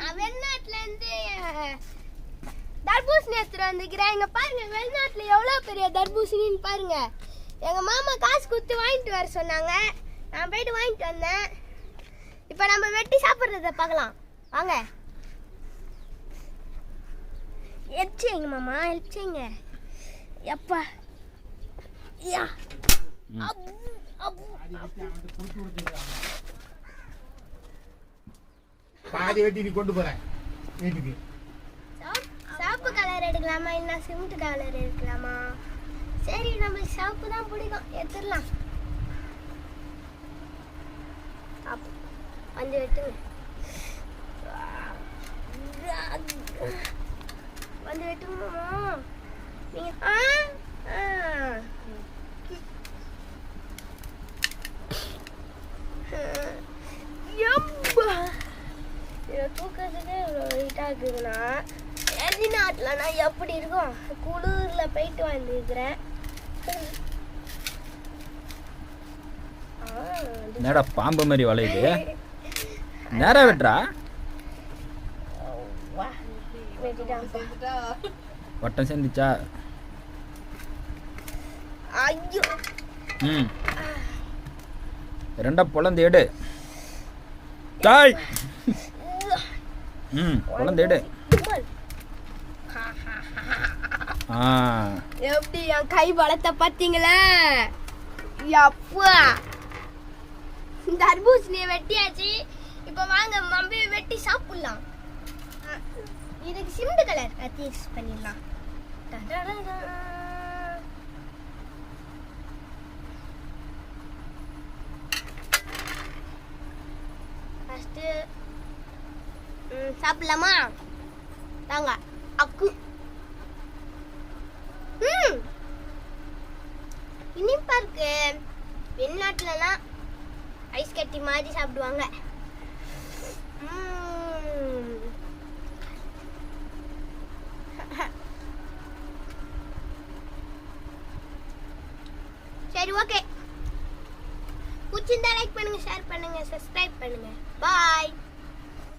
வெளிநாட்டுல இருந்து தர்பூசணி எடுத்துட்டு வந்துக்கிறேன் இங்க பாருங்க வெளிநாட்டுல எவ்வளவு பெரிய தர்பூசணின்னு பாருங்க. எங்க மாமா காசு கொடுத்து வாங்கிட்டு வர சொன்னாங்க. நான் போயிட்டு வாங்கிட்டு வந்தேன். இப்போ நம்ம வெட்டி சாப்பிட்றத பார்க்கலாம். வாங்க. ஹெல்ப் செய்யுங்க மாமா. ஹெல்ப் செய்யுங்க. எப்பா. யா. பாதி வெட்டி நீ கொண்டு போறேன் வீட்டுக்கு. சாப்பு கலர் எடுக்கலாமா? இல்ல சிமெண்ட் கலர் எடுக்கலாமா? சரி நம்ம சாப்பு தான் பிடிக்கும். எடுத்துடலாம். வந்து வெட்டுங்க. வந்து வெட்டுங்கம்மா தூக்கிறதுக்கு இவ்வளோ வெயிட்டாக இருக்குதுன்னா நான் எப்படி இருக்கும் குளிரில் போயிட்டு வந்துருக்கிறேன் என்னடா பாம்பு மாதிரி வளையுது? நேரா வெட்டுறா. வட்டம் சேர்ந்துச்சா? ஐயோ ம். ரெண்டா பொழந்து எடு. தாய் ம் எடு. எப்படி என் கை பலத்தை பார்த்தீங்களா? அப்பா தர்பூசணியை வெட்டியாச்சு. இப்போ வாங்க மம்பி வெட்டி சாப்பிடலாம். இதுக்கு சிமெண்ட் கலர். கத்தி யூஸ் பண்ணிடலாம். சாப்பிடலாமா? தாங்க அக்கு. ம். இனிப்பா இருக்கு வெளிநாட்டுலலாம் ஐஸ் கட்டி மாதிரி சாப்பிடுவாங்க. சரி ஓகே. பிடிச்சிருந்தா லைக் பண்ணுங்க ஷேர் பண்ணுங்க சப்ஸ்கிரைப் பண்ணுங்க. பாய்